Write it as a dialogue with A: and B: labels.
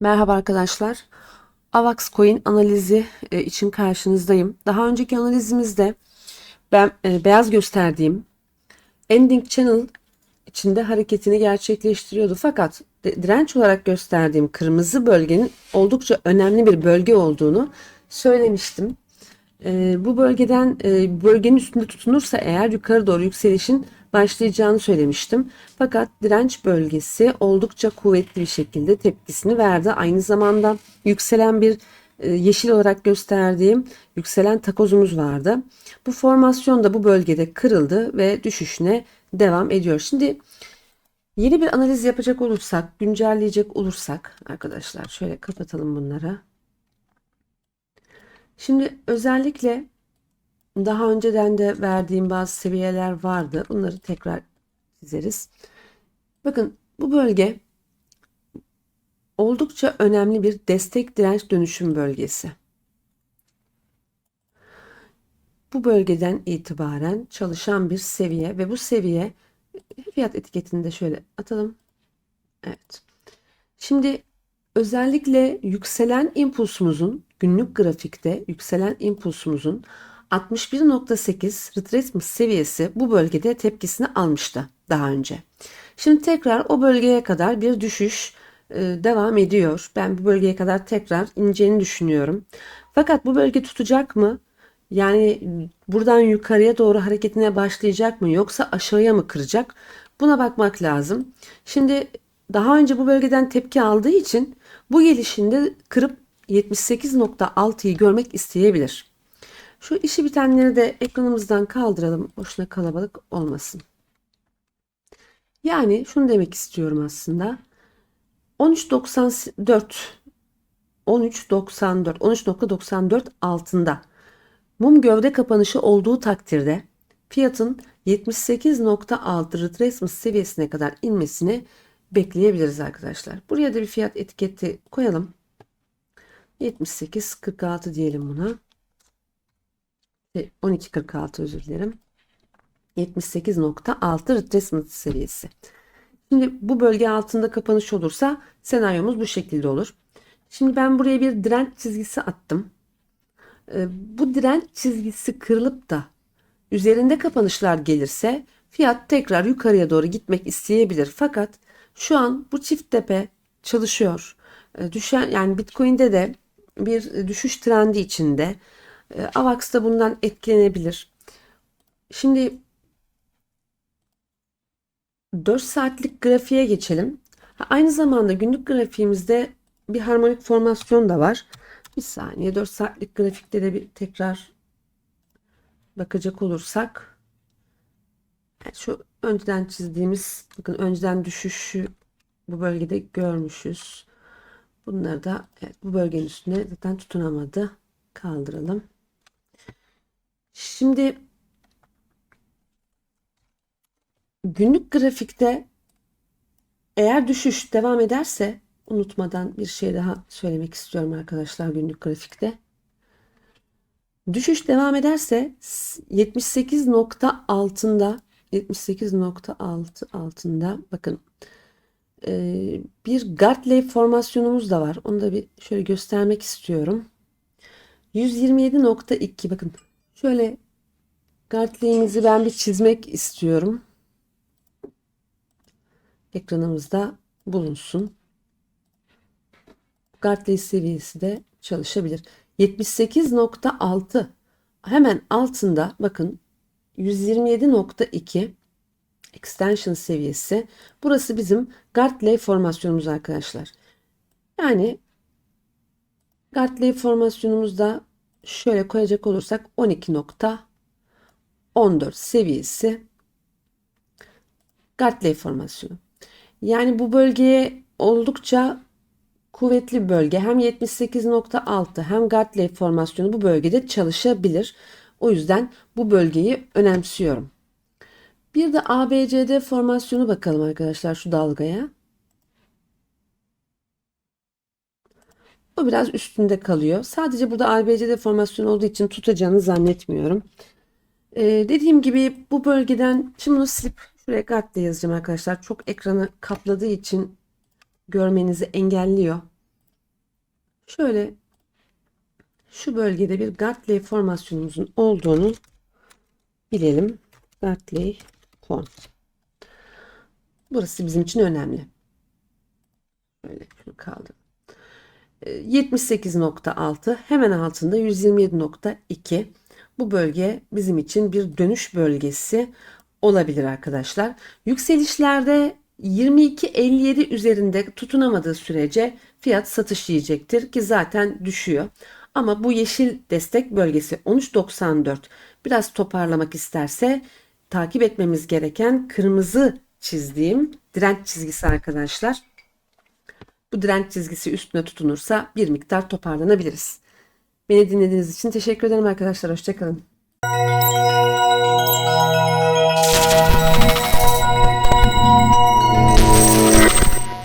A: Merhaba arkadaşlar. AVAX coin analizi e, için karşınızdayım. Daha önceki analizimizde ben e, beyaz gösterdiğim ending channel içinde hareketini gerçekleştiriyordu. Fakat direnç olarak gösterdiğim kırmızı bölgenin oldukça önemli bir bölge olduğunu söylemiştim. E, bu bölgeden bölgenin üstünde tutunursa eğer yukarı doğru yükselişin başlayacağını söylemiştim. Fakat direnç bölgesi oldukça kuvvetli bir şekilde tepkisini verdi. Aynı zamanda yükselen bir e, yeşil olarak gösterdiğim yükselen takozumuz vardı. Bu formasyon da bu bölgede kırıldı ve düşüşüne devam ediyor. Şimdi yeni bir analiz yapacak olursak, güncelleyecek olursak arkadaşlar şöyle kapatalım bunları. Şimdi özellikle daha önceden de verdiğim bazı seviyeler vardı. Bunları tekrar çizeriz. Bakın bu bölge oldukça önemli bir destek direnç dönüşüm bölgesi. Bu bölgeden itibaren çalışan bir seviye ve bu seviye fiyat etiketini de şöyle atalım. Evet. Şimdi özellikle yükselen impulsumuzun günlük grafikte yükselen impulsumuzun 61.8 retracement seviyesi bu bölgede tepkisini almıştı daha önce. Şimdi tekrar o bölgeye kadar bir düşüş e, devam ediyor. Ben bu bölgeye kadar tekrar ineceğini düşünüyorum. Fakat bu bölge tutacak mı? Yani buradan yukarıya doğru hareketine başlayacak mı yoksa aşağıya mı kıracak? Buna bakmak lazım. Şimdi daha önce bu bölgeden tepki aldığı için bu gelişinde kırıp 78.6'yı görmek isteyebilir. Şu işi bitenleri de ekranımızdan kaldıralım. Boşuna kalabalık olmasın. Yani şunu demek istiyorum aslında. 13.94 13.94 13.94 altında mum gövde kapanışı olduğu takdirde fiyatın 78.6 retracement seviyesine kadar inmesini bekleyebiliriz arkadaşlar. Buraya da bir fiyat etiketi koyalım. 78.46 diyelim buna. 12.46 özür dilerim. 78.6 retracement seviyesi. Şimdi bu bölge altında kapanış olursa senaryomuz bu şekilde olur. Şimdi ben buraya bir direnç çizgisi attım. Ee, Bu direnç çizgisi kırılıp da üzerinde kapanışlar gelirse fiyat tekrar yukarıya doğru gitmek isteyebilir. Fakat şu an bu çift tepe çalışıyor. Ee, Düşen yani Bitcoin'de de bir düşüş trendi içinde. Ee, AVAX da bundan etkilenebilir. Şimdi 4 saatlik grafiğe geçelim. Aynı zamanda günlük grafiğimizde bir harmonik formasyon da var. Bir saniye 4 saatlik grafikte de bir tekrar bakacak olursak şu önceden çizdiğimiz bakın önceden düşüşü bu bölgede görmüşüz. Bunları da evet, bu bölgenin üstüne zaten tutunamadı. Kaldıralım. Şimdi günlük grafikte eğer düşüş devam ederse unutmadan bir şey daha söylemek istiyorum arkadaşlar günlük grafikte. Düşüş devam ederse 78 nokta altında 78.6 altında bakın e, bir Gartley formasyonumuz da var. Onu da bir şöyle göstermek istiyorum. 127.2 bakın şöyle Gartley'imizi ben bir çizmek istiyorum. Ekranımızda bulunsun. Gartley seviyesi de çalışabilir. 78.6 hemen altında bakın 127.2 extension seviyesi. Burası bizim Gartley formasyonumuz arkadaşlar. Yani Gartley formasyonumuzda şöyle koyacak olursak 12.14 seviyesi Gartley formasyonu. Yani bu bölgeye oldukça kuvvetli bölge. Hem 78.6 hem Gartley formasyonu bu bölgede çalışabilir. O yüzden bu bölgeyi önemsiyorum. Bir de ABCD formasyonu bakalım arkadaşlar şu dalgaya. O biraz üstünde kalıyor. Sadece burada ABCD formasyonu olduğu için tutacağını zannetmiyorum. Ee, dediğim gibi bu bölgeden şimdi bunu silip şuraya Gartley yazacağım arkadaşlar. Çok ekranı kapladığı için görmenizi engelliyor. Şöyle şu bölgede bir Gartley formasyonumuzun olduğunu bilelim. Gartley form. Burası bizim için önemli. Böyle şunu kaldı. 78.6 hemen altında 127.2 bu bölge bizim için bir dönüş bölgesi olabilir arkadaşlar. Yükselişlerde 22.57 üzerinde tutunamadığı sürece fiyat satış yiyecektir ki zaten düşüyor. Ama bu yeşil destek bölgesi 13.94 biraz toparlamak isterse takip etmemiz gereken kırmızı çizdiğim direnç çizgisi arkadaşlar. Bu direnç çizgisi üstüne tutunursa bir miktar toparlanabiliriz. Beni dinlediğiniz için teşekkür ederim arkadaşlar. Hoşçakalın.